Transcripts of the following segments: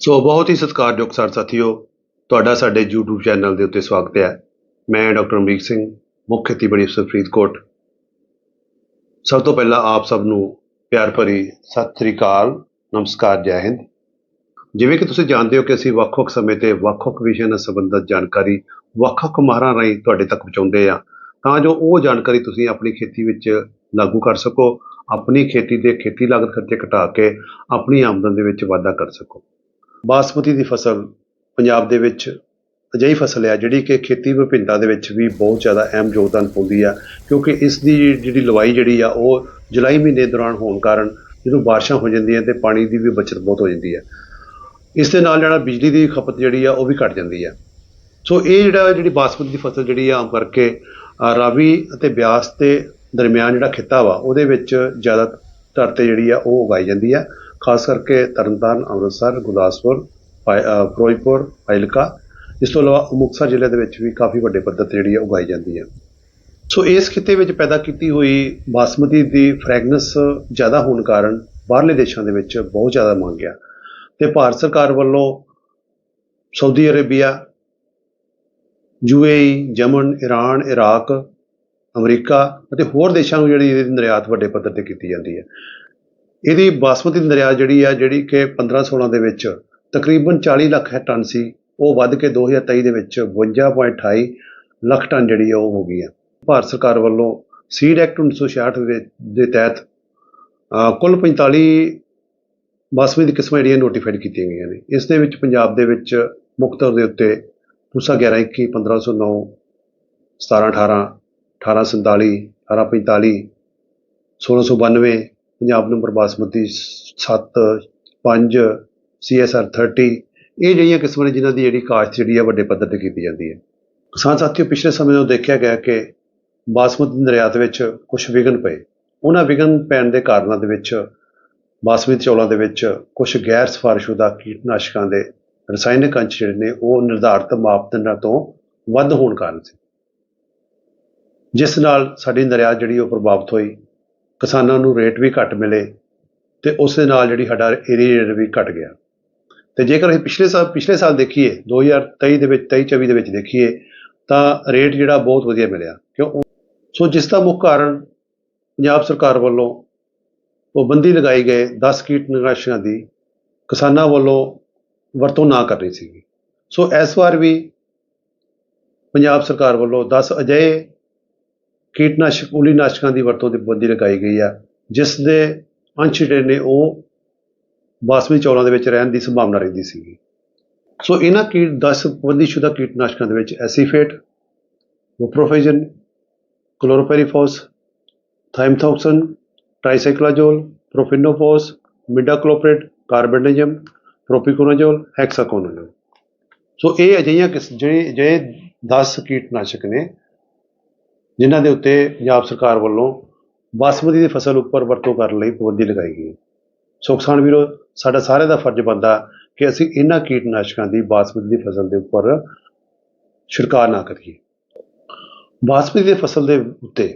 ਸੋ ਬਹੁਤ ਹੀ ਸਤਿਕਾਰਯੋਗ ਸਰ ਸਾਥੀਓ, ਤੁਹਾਡਾ ਸਾਡੇ YouTube ਚੈਨਲ ਦੇ ਉੱਤੇ ਸਵਾਗਤ ਹੈ। ਮੈਂ ਡਾਕਟਰ ਅਮਰੀਕ ਸਿੰਘ, ਮੁੱਖ ਖੇਤੀਬਾੜੀ ਅਫਸਰ ਫਰੀਦਕੋਟ। ਸਭ ਤੋਂ ਪਹਿਲਾਂ ਆਪ ਸਭ ਨੂੰ ਪਿਆਰ ਭਰੀ ਸਤਿ ਸ੍ਰੀ ਅਕਾਲ, ਨਮਸਕਾਰ, ਜੈ ਹਿੰਦ। ਜਿਵੇਂ ਕਿ ਤੁਸੀਂ ਜਾਣਦੇ ਹੋ ਕਿ ਅਸੀਂ ਵੱਖ-ਵੱਖ ਸਮੇਂ ਤੇ ਵੱਖ-ਵੱਖ ਵਿਸ਼ਿਆਂ ਨਾਲ ਸੰਬੰਧਿਤ ਜਾਣਕਾਰੀ ਵੱਖ-ਵੱਖ ਮਾਹਰਾਂ ਰਾਹੀਂ ਤੁਹਾਡੇ ਤੱਕ ਪਹੁੰਚਾਉਂਦੇ ਆ ਤਾਂ ਜੋ ਉਹ ਜਾਣਕਾਰੀ ਤੁਸੀਂ ਆਪਣੀ ਖੇਤੀ ਵਿੱਚ ਲਾਗੂ ਕਰ ਸਕੋ, ਆਪਣੀ ਖੇਤੀ ਦੇ ਖੇਤੀ ਲਾਗਤ ਖਰਚੇ ਘਟਾ ਕੇ ਆਪਣੀ ਆਮਦਨ ਦੇ ਵਿੱਚ ਵਾਧਾ ਕਰ ਸਕੋ। ਬਾਸਮਤੀ ਦੀ ਫਸਲ ਪੰਜਾਬ ਦੇ ਵਿੱਚ ਅਜਿਹੀ ਫਸਲ ਹੈ ਜਿਹੜੀ ਕਿ ਖੇਤੀ ਵਿਭਿੰਨਤਾ ਦੇ ਵਿੱਚ ਵੀ ਬਹੁਤ ਜ਼ਿਆਦਾ ਅਹਿਮ ਯੋਗਦਾਨ ਪਾਉਂਦੀ ਆ, ਕਿਉਂਕਿ ਇਸ ਦੀ ਜਿਹੜੀ ਲਵਾਈ ਜਿਹੜੀ ਆ, ਉਹ ਜੁਲਾਈ ਮਹੀਨੇ ਦੌਰਾਨ ਹੋਣ ਕਾਰਨ ਜਦੋਂ ਬਾਰਿਸ਼ਾਂ ਹੋ ਜਾਂਦੀਆਂ ਤੇ ਪਾਣੀ ਦੀ ਵੀ ਬਚਤ ਬਹੁਤ ਹੋ ਜਾਂਦੀ ਹੈ ਇਸ ਦੇ ਨਾਲ ਜਿਹੜਾ ਬਿਜਲੀ ਦੀ ਖਪਤ ਜਿਹੜੀ ਆ, ਉਹ ਵੀ ਘਟ ਜਾਂਦੀ ਹੈ ਸੋ ਇਹ ਜਿਹੜਾ, ਜਿਹੜੀ ਬਾਸਮਤੀ ਦੀ ਫਸਲ ਜਿਹੜੀ ਆ, ਆਮ ਕਰਕੇ ਰਾਵੀ ਅਤੇ ਬਿਆਸ ਦੇ ਦਰਮਿਆਨ ਜਿਹੜਾ ਖਿੱਤਾ ਵਾ, ਉਹਦੇ ਵਿੱਚ ਜ਼ਿਆਦਾਤਰ ਤੇ ਜਿਹੜੀ ਆ, ਉਹ ਉਗਾਈ ਜਾਂਦੀ ਆ। ਖਾਸ ਕਰਕੇ ਤਰਨਤਾਰਨ, ਅੰਮ੍ਰਿਤਸਰ, ਗੁਰਦਾਸਪੁਰ ਫਿਰੋਜ਼ਪੁਰ ਫਾਜ਼ਿਲਕਾ ਇਸ ਤੋਂ ਇਲਾਵਾ ਮੁਕਤਸਰ ਜ਼ਿਲ੍ਹੇ ਦੇ ਵਿੱਚ ਵੀ ਕਾਫੀ ਵੱਡੇ ਪੱਧਰ ਤੇ ਜਿਹੜੀ ਆ ਉਗਾਈ ਜਾਂਦੀ ਹੈ ਸੋ ਇਸ ਖਿੱਤੇ ਵਿੱਚ ਪੈਦਾ ਕੀਤੀ ਹੋਈ ਬਾਸਮਤੀ ਦੀ ਫ੍ਰੈਗਨੈਂਸ ਜ਼ਿਆਦਾ ਹੋਣ ਕਾਰਨ ਬਾਹਰਲੇ ਦੇਸ਼ਾਂ ਦੇ ਵਿੱਚ ਬਹੁਤ ਜ਼ਿਆਦਾ ਮੰਗ ਆ। ਤੇ ਭਾਰਤ ਸਰਕਾਰ ਵੱਲੋਂ Saudi Arabia UAE Yemen Iran Iraq, America ਅਤੇ ਹੋਰ ਦੇਸ਼ਾਂ ਨੂੰ ਜਿਹੜੀ ਇਹਦੀ ਨਿਰਯਾਤ ਵੱਡੇ ਪੱਧਰ ਤੇ ਕੀਤੀ ਜਾਂਦੀ ਹੈ ਇਹਦੀ ਬਾਸਮਤੀ ਦੀ ਨਿਰਯਾਤ ਜਿਹੜੀ ਆ, ਜਿਹੜੀ ਕਿ 15-16 ਦੇ ਵਿੱਚ ਤਕਰੀਬਨ 40 ਲੱਖ ਟਨ ਸੀ, ਉਹ ਵੱਧ ਕੇ 2023 ਦੇ ਵਿੱਚ 52.28 ਲੱਖ ਟਨ ਜਿਹੜੀ ਆ, ਉਹ ਹੋ ਗਈ ਹੈ ਭਾਰਤ ਸਰਕਾਰ ਵੱਲੋਂ ਸੀਡ ਐਕਟ 1966 ਦੇ ਦੇ ਤਹਿਤ ਕੁੱਲ 45 ਬਾਸਮਤੀ ਦੀ ਕਿਸਮਾਂ ਜਿਹੜੀਆਂ ਨੋਟੀਫਾਈਡ ਕੀਤੀਆਂ ਗਈਆਂ ਨੇ। ਇਸ ਦੇ ਵਿੱਚ ਪੰਜਾਬ ਦੇ ਵਿੱਚ ਮੁੱਖ ਤੌਰ ਦੇ ਉੱਤੇ ਪੂਸਾ 11 21 1509 17 18 1847 1845 1692 ਪੰਜਾਬ ਨੰਬਰ ਬਾਸਮਤੀ 7 5 CSR 30 ਇਹ ਜਿਹੜੀਆਂ ਕਿਸਮਾਂ ਨੇ ਜਿਨ੍ਹਾਂ ਦੀ ਜਿਹੜੀ ਕਾਸ਼ਤ ਜਿਹੜੀ ਆ ਵੱਡੇ ਪੱਧਰ ਤੇ ਕੀਤੀ ਜਾਂਦੀ ਹੈ। ਕਿਸਾਨ ਸਾਥੀਓ, ਪਿਛਲੇ ਸਮੇਂ ਤੋਂ ਦੇਖਿਆ ਗਿਆ ਕਿ ਬਾਸਮਤੀ ਨਿਰਯਾਤ ਵਿੱਚ ਕੁਝ ਵਿਘਨ ਪਏ। ਉਹਨਾਂ ਵਿਘਨ ਪੈਣ ਦੇ ਕਾਰਨਾਂ ਦੇ ਵਿੱਚ, ਬਾਸਮਤੀ ਚੌਲਾਂ ਦੇ ਵਿੱਚ ਕੁਝ ਗੈਰ ਸਿਫਾਰਿਸ਼ਸ਼ੁਦਾ ਕੀਟਨਾਸ਼ਕਾਂ ਦੇ ਰਸਾਇਣਕ ਅੰਸ਼ ਜਿਹੜੇ ਨੇ, ਉਹ ਨਿਰਧਾਰਤ ਮਾਪਦੰਡਾਂ ਤੋਂ ਵੱਧ ਹੋਣ ਕਾਰਨ ਸੀ। ਜਿਸ ਨਾਲ ਸਾਡੀ ਨਿਰਯਾਤ ਜਿਹੜੀ ਉਹ ਪ੍ਰਭਾਵਿਤ ਹੋਈ ਕਿਸਾਨਾਂ ਨੂੰ ਰੇਟ ਵੀ ਘੱਟ ਮਿਲੇ ਤੇ ਉਸ ਦੇ ਨਾਲ ਜਿਹੜੀ ਸਾਡਾ ਏਰੀਆ ਰੇਟ ਵੀ ਘਟ ਗਿਆ। ਤੇ ਜੇਕਰ ਅਸੀਂ ਪਿਛਲੇ ਸਾਲ ਪਿਛਲੇ ਸਾਲ ਦੇਖੀਏ 2023 ਦੇ ਵਿੱਚ 23 24 ਦੇ ਵਿੱਚ ਦੇਖੀਏ, ਤਾਂ ਰੇਟ ਜਿਹੜਾ ਬਹੁਤ ਵਧੀਆ ਮਿਲਿਆ। ਕਿਉਂ? ਸੋ ਜਿਸ ਦਾ ਮੁੱਖ ਕਾਰਨ ਪੰਜਾਬ ਸਰਕਾਰ ਵੱਲੋਂ ਪਾਬੰਦੀ ਲਗਾਈ ਗਏ 10 ਕੀਟਨਾਸ਼ਕਾਂ ਦੀ ਕਿਸਾਨਾਂ ਵੱਲੋਂ ਵਰਤੋਂ ਨਾ ਕਰਨੀ ਸੀਗੀ। ਸੋ ਇਸ ਵਾਰ ਵੀ ਪੰਜਾਬ ਸਰਕਾਰ ਵੱਲੋਂ 10 ਅਜਿਹੇ ਕੀਟਨਾਸ਼ਕ ਉਲੀਨਾਸ਼ਕਾਂ ਦੀ ਵਰਤੋਂ ਦੀ ਪਾਬੰਦੀ ਲਗਾਈ ਗਈ ਆ ਜਿਸ ਦੇ ਅੰਸ਼ ਜਿਹੜੇ ਨੇ ਉਹ ਬਾਸਮੀ ਚੌਲਾਂ ਦੇ ਵਿੱਚ ਰਹਿਣ ਦੀ ਸੰਭਾਵਨਾ ਰਹਿੰਦੀ ਸੀਗੀ। ਸੋ ਇਹਨਾਂ ਕੀਟ 10 ਪਾਬੰਦੀਸ਼ੁਦਾ ਕੀਟਨਾਸ਼ਕਾਂ ਦੇ ਵਿੱਚ ਐਸੀਫੇਟ ਵੋਪਰੋਫੈਜਨ ਕਲੋਰੋਪੈਰੀਫੋਸ, ਥਾਈਮਥੋਕਸਨ, ਟ੍ਰਾਈਸਾਈਕਲਾਜੋਲ, ਪ੍ਰੋਫਿਨੋਫੋਸ, ਮਿਡਾਕਲੋਪਰੇਟ ਕਾਰਬੈਂਡੇਜਮ ਪ੍ਰੋਪੀਕੋਨਾਜੋਲ, ਹੈਕਸਾਕੋਨਾਜੋਲ। ਸੋ ਇਹ ਅਜਿਹੀਆਂ ਕਿਸ, ਜਿਹੜੇ ਜਿਹੜੇ 10 ਕੀਟਨਾਸ਼ਕ ਨੇ ਜਿਨ੍ਹਾਂ ਦੇ ਉੱਤੇ ਪੰਜਾਬ ਸਰਕਾਰ ਵੱਲੋਂ ਬਾਸਮਤੀ ਦੀ ਫਸਲ ਉੱਪਰ ਵਰਤੋਂ ਕਰਨ ਲਈ ਪਾਬੰਦੀ ਲਗਾਈ ਗਈ। ਹੈ ਸੋ ਕਿਸਾਨ ਵੀਰੋ, ਸਾਡਾ ਸਾਰਿਆਂ ਦਾ ਫਰਜ਼ ਬਣਦਾ ਕਿ ਅਸੀਂ ਇਹਨਾਂ ਕੀਟਨਾਸ਼ਕਾਂ ਦੀ ਬਾਸਮਤੀ ਦੀ ਫਸਲ ਦੇ ਉੱਪਰ ਛਿੜਕਾਅ ਨਾ ਕਰੀਏ। ਬਾਸਮਤੀ ਦੀ ਫਸਲ ਦੇ ਉੱਤੇ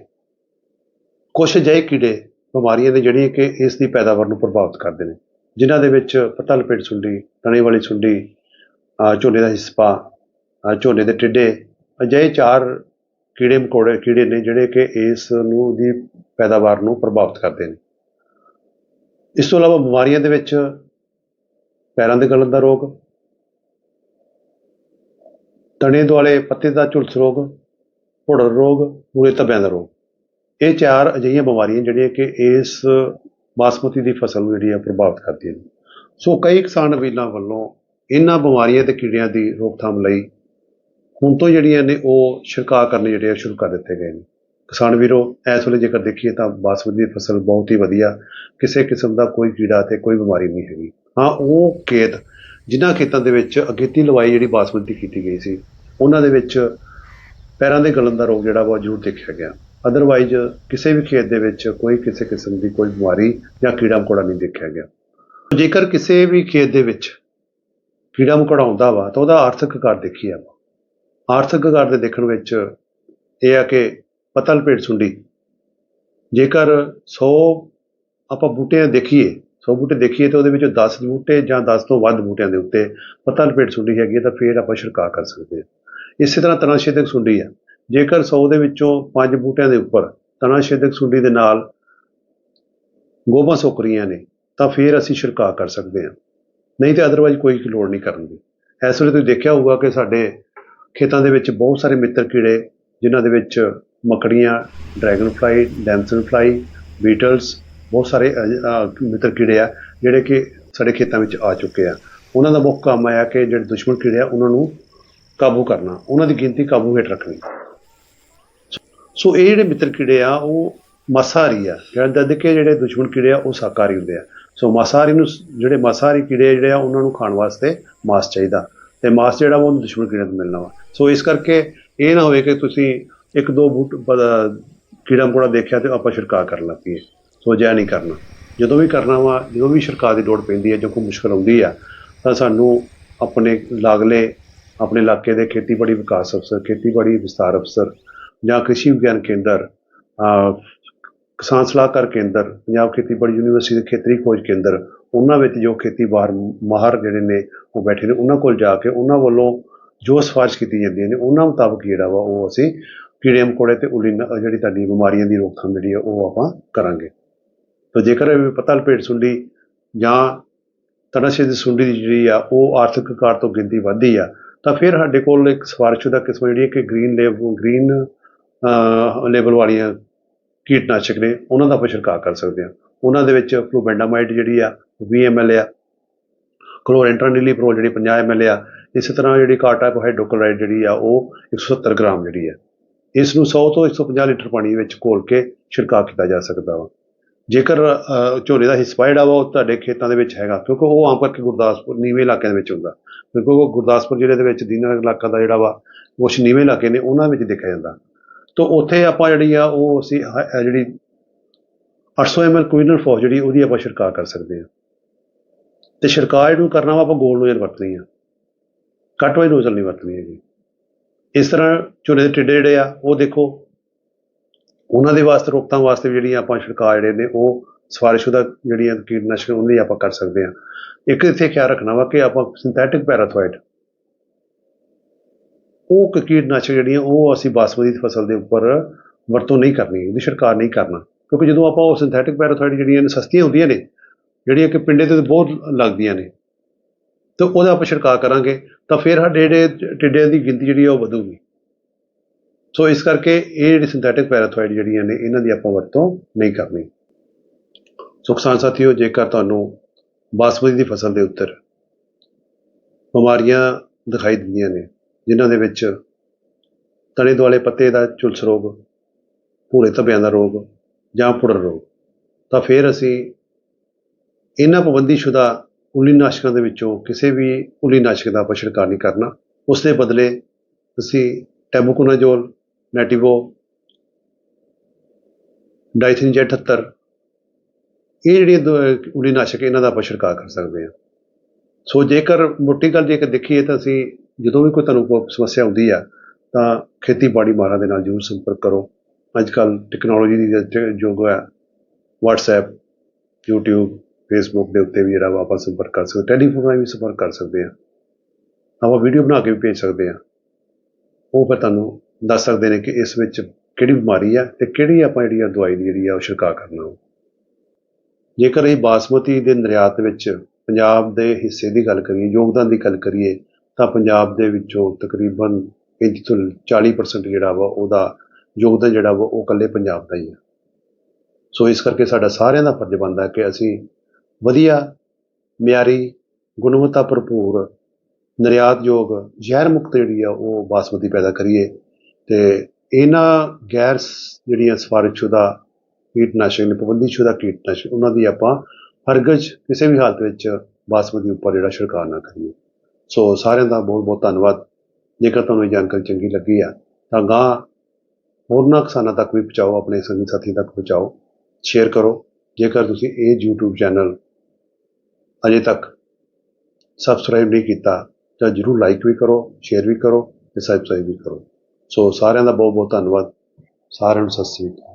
ਕੁਝ ਅਜਿਹੇ ਕੀੜੇ, ਬਿਮਾਰੀਆਂ ਨੇ ਜਿਹੜੀਆਂ ਕਿ ਇਸ ਦੀ ਪੈਦਾਵਾਰ ਨੂੰ ਪ੍ਰਭਾਵਿਤ ਕਰਦੇ ਨੇ, ਜਿਨ੍ਹਾਂ ਦੇ ਵਿੱਚ ਪੱਤਾ ਲਪੇਟ ਸੁੰਡੀ, ਤਣੇ ਵਾਲੀ ਸੁੰਡੀ ਝੋਨੇ ਦਾ ਹਿਸਪਾ ਝੋਨੇ ਦੇ ਟਿੱਡੇ, ਅਜਿਹੇ ਚਾਰ ਕੀੜੇ ਮਕੌੜੇ, ਕੀੜੇ ਨੇ ਜਿਹੜੇ ਕਿ ਇਸ ਨੂੰ ਦੀ ਪੈਦਾਵਾਰ ਨੂੰ ਪ੍ਰਭਾਵਿਤ ਕਰਦੇ ਨੇ। ਇਸ ਤੋਂ ਇਲਾਵਾ ਬਿਮਾਰੀਆਂ ਦੇ ਵਿੱਚ ਪੈਰਾਂ ਦੇ ਗਲਣ ਦਾ ਰੋਗ, ਤਣੇ ਦੁਆਲੇ ਪੱਤੇ ਦਾ ਝੁਲਸ ਰੋਗ ਭੁੜਰ ਰੋਗ ਪੂਰੇ ਤਬਿਆਂ ਦਾ ਰੋਗ। ਇਹ ਚਾਰ ਅਜਿਹੀਆਂ ਬਿਮਾਰੀਆਂ ਜਿਹੜੀਆਂ ਕਿ ਇਸ ਬਾਸਮਤੀ ਦੀ ਫਸਲ ਨੂੰ ਜਿਹੜੀ ਆ ਪ੍ਰਭਾਵਿਤ ਕਰਦੀਆਂ ਨੇ। ਸੋ ਕਈ ਕਿਸਾਨ ਵੀਰਾਂ ਵੱਲੋਂ ਇਹਨਾਂ ਬਿਮਾਰੀਆਂ ਤੇ ਕੀੜਿਆਂ ਦੀ ਰੋਕਥਾਮ ਲਈ ਹੁਣ ਤੋਂ ਜਿਹੜੀਆਂ ਨੇ ਉਹ ਛਿੜਕਾਅ ਕਰਨੇ ਜਿਹੜੇ ਆ ਸ਼ੁਰੂ ਕਰ ਦਿੱਤੇ ਗਏ ਨੇ। ਕਿਸਾਨ ਵੀਰੋ, ਇਸ ਵੇਲੇ ਜੇਕਰ ਦੇਖੀਏ ਤਾਂ ਬਾਸਮਤੀ ਦੀ ਫਸਲ ਬਹੁਤ ਹੀ ਵਧੀਆ, ਕਿਸੇ ਕਿਸਮ ਦਾ ਕੋਈ ਕੀੜਾ ਤੇ ਕੋਈ ਬਿਮਾਰੀ ਨਹੀਂ ਹੈਗੀ। ਹਾਂ, ਉਹ ਖੇਤ, ਜਿਨ੍ਹਾਂ ਖੇਤਾਂ ਦੇ ਵਿੱਚ ਅਗੇਤੀ ਲਵਾਈ ਜਿਹੜੀ ਬਾਸਮਤੀ ਕੀਤੀ ਗਈ ਸੀ, ਉਹਨਾਂ ਦੇ ਵਿੱਚ ਪੈਰਾਂ ਦੇ ਗਲਣ ਦਾ ਰੋਗ ਜਿਹੜਾ ਵਾ ਜ਼ਰੂਰ ਦੇਖਿਆ ਗਿਆ। ਅਦਰਵਾਈਜ਼ ਕਿਸੇ ਵੀ ਖੇਤ ਦੇ ਵਿੱਚ ਕੋਈ ਕਿਸੇ ਕਿਸਮ ਦੀ ਕੋਈ ਬਿਮਾਰੀ ਜਾਂ ਕੀੜਾ ਮਕੌੜਾ ਨਹੀਂ ਦੇਖਿਆ ਗਿਆ। ਜੇਕਰ ਕਿਸੇ ਵੀ ਖੇਤ ਦੇ ਵਿੱਚ ਕੀੜਾ ਮਕੌੜਾ ਆਉਂਦਾ ਵਾ, ਤਾਂ ਉਹਦਾ ਆਰਥਿਕ ਕਾਰਜ ਦੇਖੀਏ ਆਪਾਂ। ਆਰਥਿਕ ਕਾਰਜ ਦੇ ਦੇਖਣ ਵਿੱਚ ਇਹ ਆ ਕਿ ਪਤਲ ਪੇਟ ਸੁੰਡੀ। ਜੇਕਰ 100 ਆਪਾਂ ਬੂਟਿਆਂ ਦੇਖੀਏ 100 ਬੂਟੇ ਦੇਖੀਏ ਤਾਂ ਉਹਦੇ ਵਿੱਚੋਂ 10 ਬੂਟੇ ਜਾਂ 10 ਤੋਂ ਵੱਧ ਬੂਟਿਆਂ ਦੇ ਉੱਤੇ ਪਤਲ ਪੇਟ ਸੁੰਡੀ ਹੈਗੀ ਹੈ ਤਾਂ ਫਿਰ ਆਪਾਂ ਛਿੜਕਾਅ ਕਰ ਸਕਦੇ ਹਾਂ। ਇਸੇ ਤਰ੍ਹਾਂ ਤਣਾਸ਼ੇਦਕ ਸੁੰਡੀ ਆ ਜੇਕਰ 100 ਦੇ ਵਿੱਚੋਂ 5 ਬੂਟਿਆਂ ਦੇ ਉੱਪਰ ਤਣਾਸ਼ੇਦਕ ਸੁੰਡੀ ਦੇ ਨਾਲ ਗੋਭਾ ਸੁੱਕ ਰਹੀਆਂ ਨੇ, ਤਾਂ ਫਿਰ ਅਸੀਂ ਛਿੜਕਾਅ ਕਰ ਸਕਦੇ ਹਾਂ। ਨਹੀਂ ਤੇ ਅਦਰਵਾਈਜ਼ ਕੋਈ ਲੋੜ ਨਹੀਂ ਕਰਨ ਦੀ। ਇਸ ਵੇਲੇ ਤੁਸੀਂ ਦੇਖਿਆ ਹੋਊਗਾ ਕਿ ਸਾਡੇ ਖੇਤਾਂ ਦੇ ਵਿੱਚ ਬਹੁਤ ਸਾਰੇ ਮਿੱਤਰ ਕੀੜੇ, ਜਿਨ੍ਹਾਂ ਦੇ ਵਿੱਚ ਮੱਕੜੀਆਂ dragonfly damselfly beetles, ਬਹੁਤ ਸਾਰੇ ਮਿੱਤਰ ਕੀੜੇ ਆ, ਜਿਹੜੇ ਕਿ ਸਾਡੇ ਖੇਤਾਂ ਵਿੱਚ ਆ ਚੁੱਕੇ ਆ। ਉਹਨਾਂ ਦਾ ਮੁੱਖ ਕੰਮ ਆਇਆ ਕਿ ਜਿਹੜੇ ਦੁਸ਼ਮਣ ਕੀੜੇ ਆ, ਉਹਨਾਂ ਨੂੰ ਕਾਬੂ ਕਰਨਾ, ਉਹਨਾਂ ਦੀ ਗਿਣਤੀ ਕਾਬੂ ਹੇਠ ਰੱਖਣੀ। ਸੋ ਇਹ ਜਿਹੜੇ ਮਿੱਤਰ ਕੀੜੇ ਆ, ਉਹ ਮਾਸਾਹਾਰੀ ਆ। ਜਦ ਕਿ ਜਿਹੜੇ ਦੁਸ਼ਮਣ ਕੀੜੇ ਆ, ਉਹ ਸ਼ਾਕਾਹਾਰੀ ਹੁੰਦੇ ਆ। ਸੋ ਮਾਸਾਹਾਰੀ ਨੂੰ ਜਿਹੜੇ ਮਾਸਾਹਾਰੀ ਕੀੜੇ ਜਿਹੜੇ ਆ, ਉਹਨਾਂ ਨੂੰ ਖਾਣ ਵਾਸਤੇ ਮਾਸ ਚਾਹੀਦਾ। ਤੇ ਮਾਸ ਜਿਹੜਾ ਵਾ, ਉਹਨੂੰ ਦੁਸ਼ਮਣ ਕੀੜੇ ਤੋਂ ਮਿਲਣਾ ਵਾ। ਸੋ ਇਸ ਕਰਕੇ ਇਹ ਨਾ ਹੋਵੇ ਕਿ ਤੁਸੀਂ ਇੱਕ ਦੋ ਬੂਟ ਕੀੜਾ ਮਕੌੜਾ ਦੇਖਿਆ ਤੇ ਆਪਾਂ ਛਿੜਕਾਅ ਕਰਨ ਲੱਗ ਪਈਏ। ਸੋ ਜਿਆ ਨਹੀਂ ਕਰਨਾ। ਜਦੋਂ ਵੀ ਕਰਨਾ ਵਾ, ਜਦੋਂ ਵੀ ਛਿੜਕਾਅ ਦੀ ਲੋੜ ਪੈਂਦੀ ਹੈ ਜੋ ਕੋਈ ਮੁਸ਼ਕਲ ਆਉਂਦੀ ਆ, ਤਾਂ ਸਾਨੂੰ ਆਪਣੇ ਲਾਗਲੇ, ਆਪਣੇ ਇਲਾਕੇ ਦੇ ਖੇਤੀਬਾੜੀ ਵਿਕਾਸ ਅਫਸਰ, ਖੇਤੀਬਾੜੀ ਵਿਸਤਾਰ ਅਫਸਰ ਜਾਂ ਕ੍ਰਿਸ਼ੀ ਵਿਗਿਆਨ ਕੇਂਦਰ ਕਿਸਾਨ ਸਲਾਹਕਾਰ ਕੇਂਦਰ, ਪੰਜਾਬ ਖੇਤੀਬਾੜੀ ਯੂਨੀਵਰਸਿਟੀ ਦੇ ਖੇਤਰੀ ਖੋਜ ਕੇਂਦਰ, ਉਹਨਾਂ ਵਿੱਚ ਜੋ ਖੇਤੀ ਬਾਹਰ ਮਾਹਰ ਜਿਹੜੇ ਨੇ, ਉਹ ਬੈਠੇ ਨੇ, ਉਹਨਾਂ ਕੋਲ ਜਾ ਕੇ ਉਹਨਾਂ ਵੱਲੋਂ ਜੋ ਸਿਫਾਰਿਸ਼ ਕੀਤੀ ਜਾਂਦੀਆਂ ਨੇ, ਉਹਨਾਂ ਮੁਤਾਬਕ ਜਿਹੜਾ ਵਾ ਉਹ ਅਸੀਂ ਕੀੜੇ ਮਕੌੜੇ ਤੇ ਉਲੀ ਜਿਹੜੀ ਤੁਹਾਡੀ ਬਿਮਾਰੀਆਂ ਦੀ ਰੋਕਥਾਮ ਜਿਹੜੀ ਆ, ਉਹ ਆਪਾਂ ਕਰਾਂਗੇ। ਤਾਂ ਜੇਕਰ ਪਤਾ ਲਪੇਟ ਸੁੰਡੀ ਜਾਂ ਤਣਾਸ਼ੇ ਦੀ ਸੁੰਡੀ ਦੀ ਜਿਹੜੀ ਆ, ਉਹ ਆਰਥਿਕ ਕਾਰ ਤੋਂ ਗਿਣਤੀ ਵੱਧਦੀ ਆ, ਤਾਂ ਫਿਰ ਸਾਡੇ ਕੋਲ ਇੱਕ ਸਿਫਾਰਿਸ਼ਸ਼ੁਦਾ ਕਿਸਮ ਜਿਹੜੀ ਹੈ ਕਿ ਗ੍ਰੀਨ ਲੇਬਲ ਗ੍ਰੀਨ ਲੇਬਲ ਵਾਲੀਆਂ ਕੀਟਨਾਸ਼ਕ ਨੇ, ਉਹਨਾਂ ਦਾ ਆਪਾਂ ਛਿੜਕਾਅ ਕਰ ਸਕਦੇ ਹਾਂ ਉਹਨਾਂ ਦੇ ਵਿੱਚ ਫਲੂਬੈਂਡਾਮਾਈਡ ਜਿਹੜੀ ਆ 20 ml ਆ ਕਲੋਰੈਂਟਰਾਨਿਲੀਪਰੋਲ ਜਿਹੜੀ 50 ml ਆ ਇਸੇ ਤਰ੍ਹਾਂ ਜਿਹੜੀ ਕਾਰਟਾਈਪ ਹਾਈਡਰੋਕਲੋਰਾਈਡ ਜਿਹੜੀ ਆ ਉਹ 170 ਗ੍ਰਾਮ ਜਿਹੜੀ ਆ। ਇਸ ਨੂੰ 100 ਤੋਂ 150 ਲੀਟਰ ਪਾਣੀ ਵਿੱਚ ਘੋਲ ਕੇ ਛਿੜਕਾਅ ਕੀਤਾ ਜਾ ਸਕਦਾ ਵਾ। ਜੇਕਰ ਅ, ਝੋਨੇ ਦਾ ਹਿੱਸਾ ਜਿਹੜਾ ਵਾ ਉਹ ਤੁਹਾਡੇ ਖੇਤਾਂ ਦੇ ਵਿੱਚ ਹੈਗਾ ਕਿਉਂਕਿ ਉਹ ਆਮ ਕਰਕੇ ਗੁਰਦਾਸਪੁਰ ਨੀਵੇਂ ਇਲਾਕਿਆਂ ਦੇ ਵਿੱਚ ਹੁੰਦਾ। ਕਿਉਂਕਿ ਉਹ ਗੁਰਦਾਸਪੁਰ ਜ਼ਿਲ੍ਹੇ ਦੇ ਵਿੱਚ ਦੀਨਾ ਇਲਾਕਾ ਦਾ ਜਿਹੜਾ ਵਾ ਕੁਛ ਨੀਵੇਂ ਇਲਾਕੇ ਨੇ ਉਹਨਾਂ ਵਿੱਚ ਦੇਖਿਆ ਜਾਂਦਾ। ਤਾਂ ਉੱਥੇ ਆਪਾਂ ਜਿਹੜੀ ਆ ਉਹ ਅਸੀਂ ਹ- ਅ ਜਿਹੜੀ 800 ml ਕੁਇਨਲ ਫੌਜ ਜਿਹੜੀ ਉਹਦੀ ਆਪਾਂ ਛਿੜਕਾਅ ਕਰ ਸਕਦੇ ਹਾਂ। ਤੇ ਛਿੜਕਾਅ ਇਹਨੂੰ ਕਰਨਾ ਵਾ ਆਪਾਂ ਗੋਲ ਨੋਜ਼ਲ ਵਰਤਣੀ ਆ। ਕੱਟ ਵਾਈ ਨੋਜ਼ਲ ਨਹੀਂ ਵਰਤਣੀ ਹੈਗੀ। ਇਸ ਤਰ੍ਹਾਂ ਝੋਨੇ ਦੇ ਟਿੱਡੇ ਜਿਹੜੇ ਆ, ਉਹ ਦੇਖੋ, ਉਹਨਾਂ ਦੇ ਵਾਸਤੇ ਰੋਕਥਾਮ ਵਾਸਤੇ ਵੀ ਜਿਹੜੀਆਂ ਆਪਾਂ ਛਿੜਕਾਅ ਜਿਹੜੇ ਨੇ, ਉਹ ਸਿਫਾਰਿਸ਼ਸ਼ੁਦਾ ਜਿਹੜੀਆਂ ਕੀਟਨਾਸ਼ਕ ਉਹਨਾਂ ਆਪਾਂ ਕਰ ਸਕਦੇ ਹਾਂ। ਇੱਕ ਇੱਥੇ ਖਿਆਲ ਰੱਖਣਾ ਵਾ ਕਿ ਆਪਾਂ ਸਿੰਥੈਟਿਕ ਪੈਰਾਥੋਇਡ ਉਹ ਕ- ਕੀਟਨਾਸ਼ਕ ਜਿਹੜੀਆਂ, ਉਹ ਅਸੀਂ ਬਾਸਮਤੀ ਦੀ ਫਸਲ ਦੇ ਉੱਪਰ ਵਰਤੋਂ ਨਹੀਂ ਕਰਨੀ ਉਹਦੀ ਛਿੜਕਾਅ ਨਹੀਂ ਕਰਨਾ। ਕਿਉਂਕਿ ਜਦੋਂ ਆਪਾਂ ਉਹ ਸਿੰਥੈਟਿਕ ਪੈਰਾਥੋਇਡ ਜਿਹੜੀਆਂ ਨੇ, ਸਸਤੀਆਂ ਹੁੰਦੀਆਂ ਨੇ, ਜਿਹੜੀਆਂ ਕਿ ਪਿੰਡੇ ਤੇ ਬਹੁਤ ਲੱਗਦੀਆਂ ਨੇ ਤੇ ਉਹਦਾ ਆਪਾਂ ਛਿੜਕਾਅ ਕਰਾਂਗੇ, ਤਾਂ ਫਿਰ ਸਾਡੇ ਜਿਹੜੇ ਟਿੱਡਿਆਂ ਦੀ ਗਿਣਤੀ ਜਿਹੜੀ ਆ ਉਹ ਵਧੂਗੀ। ਸੋ ਇਸ ਕਰਕੇ ਇਹ ਜਿਹੜੀ ਸਿੰਥੈਟਿਕ ਪੈਰਾਥੋਇਡ ਜਿਹੜੀਆਂ ਨੇ, ਇਹਨਾਂ ਦੀ ਆਪਾਂ ਵਰਤੋਂ ਨਹੀਂ ਕਰਨੀ। ਸੋ ਕਿਸਾਨ ਸਾਥੀਓ, ਜੇਕਰ ਤੁਹਾਨੂੰ ਬਾਸਮਤੀ ਦੀ ਫਸਲ ਦੇ ਉੱਤਰ ਬਿਮਾਰੀਆਂ ਦਿਖਾਈ ਦਿੰਦੀਆਂ ਨੇ, ਜਿਨ੍ਹਾਂ ਦੇ ਵਿੱਚ ਤਣੇ ਦੁਆਲੇ ਪੱਤੇ ਦਾ ਝੁਲਸ ਰੋਗ, ਭੂਰੇ ਧੱਬਿਆਂ ਦਾ ਰੋਗ ਜਾਂ ਪੁੜਰ ਰੋਗ, ਤਾਂ ਫਿਰ ਅਸੀਂ ਇਹਨਾਂ ਪਾਬੰਦੀਸ਼ੁਦਾ ਉਲੀਨਾਸ਼ਕਾਂ ਦੇ ਵਿੱਚੋਂ ਕਿਸੇ ਵੀ ਉਲੀਨਾਸ਼ਕ ਦਾ ਆਪਾਂ ਛਿੜਕਾਅ ਨਹੀਂ ਕਰਨਾ। ਉਸ ਦੇ ਬਦਲੇ ਅਸੀਂ ਟੈਬੂਕੋਨਾਜੋਲ ਨੈਟਿਵੋ ਡਾਈਥਿਨ ਜੈਟ 78 ਇਹ ਜਿਹੜੀਆਂ ਦੋ- ਉਲੀਨਾਸ਼ਕ ਇਹਨਾਂ ਦਾ ਆਪਾਂ ਛਿੜਕਾਅ ਕਰ ਸਕਦੇ ਹਾਂ। ਸੋ ਜੇਕਰ ਮੋਟੀ ਗੱਲ ਜੇਕਰ ਦੇਖੀਏ ਤਾਂ ਅਸੀਂ ਜਦੋਂ ਵੀ ਕੋਈ ਤੁਹਾਨੂੰ ਕੋਈ ਸਮੱਸਿਆ ਆਉਂਦੀ ਆ, ਤਾਂ ਖੇਤੀਬਾੜੀ ਮਾਹਰਾਂ ਦੇ ਨਾਲ ਜ਼ਰੂਰ ਸੰਪਰਕ ਕਰੋ। ਅੱਜ ਕੱਲ ਟੈਕਨੋਲੋਜੀ ਦੀ ਜੋ- ਯੁੱਗ ਹੈ WhatsApp, YouTube ਫੇਸਬੁੱਕ ਦੇ ਉੱਤੇ ਵੀ ਜਿਹੜਾ ਵਾ ਆਪਾਂ ਸੰਪਰਕ ਕਰ ਸਕਦੇ ਟੈਲੀਫੋਨ ਰਾਹੀਂ ਵੀ ਸੰਪਰਕ ਕਰ ਸਕਦੇ ਹਾਂ। ਆਪਾਂ ਵੀਡੀਓ ਬਣਾ ਕੇ ਵੀ ਭੇਜ ਸਕਦੇ ਹਾਂ। ਉਹ ਫਿਰ ਤੁਹਾਨੂੰ ਦੱਸ ਸਕਦੇ ਨੇ ਕਿ ਇਸ ਵਿੱਚ ਕਿਹੜੀ ਬਿਮਾਰੀ ਆ ਤੇ ਕਿਹੜੀ ਆਪਾਂ ਜਿਹੜੀ ਆ ਦਵਾਈ ਦੀ ਜਿਹੜੀ ਆ ਉਹ ਛਿੜਕਾਅ ਕਰਨਾ ਉਹ ਜੇਕਰ ਇਹ ਬਾਸਮਤੀ ਦੇ ਨਿਰਯਾਤ ਵਿੱਚ ਪੰਜਾਬ ਦੇ ਹਿੱਸੇ ਦੀ ਗੱਲ ਕਰੀਏ, ਯੋਗਦਾਨ ਦੀ ਗੱਲ ਕਰੀਏ, ਤਾਂ ਪੰਜਾਬ ਦੇ ਵਿੱਚੋਂ ਤਕਰੀਬਨ 35 ਤੋਂ 40% ਜਿਹੜਾ ਵਾ ਉਹਦਾ ਯੋਗਦਾਨ ਜਿਹੜਾ ਵਾ ਉਹ ਇਕੱਲੇ ਪੰਜਾਬ ਦਾ ਹੀ ਆ। ਸੋ ਇਸ ਕਰਕੇ ਸਾਡਾ ਸਾਰਿਆਂ ਦਾ ਫਰਜ਼ ਬਣਦਾ ਕਿ ਅਸੀਂ ਵਧੀਆ, ਮਿਆਰੀ, ਗੁਣਵੱਤਾ ਭਰਪੂਰ ਨਿਰਯਾਤਯੋਗ ਜ਼ਹਿਰ ਮੁਕਤ ਜਿਹੜੀ ਆ ਉਹ ਬਾਸਮਤੀ ਪੈਦਾ ਕਰੀਏ ਤੇ ਇਹਨਾਂ ਗੈਰ ਸ- ਜਿਹੜੀਆਂ ਸਿਫਾਰਿਸ਼ਸ਼ੁਦਾ ਕੀਟਨਾਸ਼ਕ ਨੇ, ਪਾਬੰਦੀਸ਼ੁਦਾ ਕੀਟਨਾਸ਼ਕ, ਉਹਨਾਂ ਦੀ ਆਪਾਂ ਹਰਗਜ਼ ਕਿਸੇ ਵੀ ਹਾਲਤ ਵਿੱਚ ਬਾਸਮਤੀ ਉੱਪਰ ਜਿਹੜਾ ਛਿੜਕਾਅ ਨਾ ਕਰੀਏ। ਸੋ ਸਾਰਿਆਂ ਦਾ ਬਹੁਤ ਬਹੁਤ ਧੰਨਵਾਦ। ਜੇਕਰ ਤੁਹਾਨੂੰ ਇਹ ਜਾਣਕਾਰੀ ਚੰਗੀ ਲੱਗੀ ਆ, ਤਾਂ ਗਾਂ ਹੋਰਨਾਂ ਕਿਸਾਨਾਂ ਤੱਕ ਵੀ ਪਹੁੰਚਾਓ, ਆਪਣੇ ਸੰਗੀ ਸਾਥੀ ਤੱਕ ਪਹੁੰਚਾਓ। ਸ਼ੇਅਰ ਕਰੋ। ਜੇਕਰ ਤੁਸੀਂ ਇਹ YouTube ਚੈਨਲ ਅਜੇ ਤੱਕ ਸਬਸਕ੍ਰਾਈਬ ਨਹੀਂ ਕੀਤਾ ਤਾਂ ਜਰੂਰ ਲਾਈਕ ਵੀ ਕਰੋ ਸ਼ੇਅਰ ਵੀ ਕਰੋ ਤੇ ਸਬਸਕ੍ਰਾਈਬ ਵੀ ਕਰੋ। ਸੋ ਸਾਰਿਆਂ ਦਾ ਬਹੁਤ ਬਹੁਤ ਧੰਨਵਾਦ। ਸਾਰਿਆਂ ਨੂੰ ਸਤਿ ਸ੍ਰੀ ਅਕਾਲ।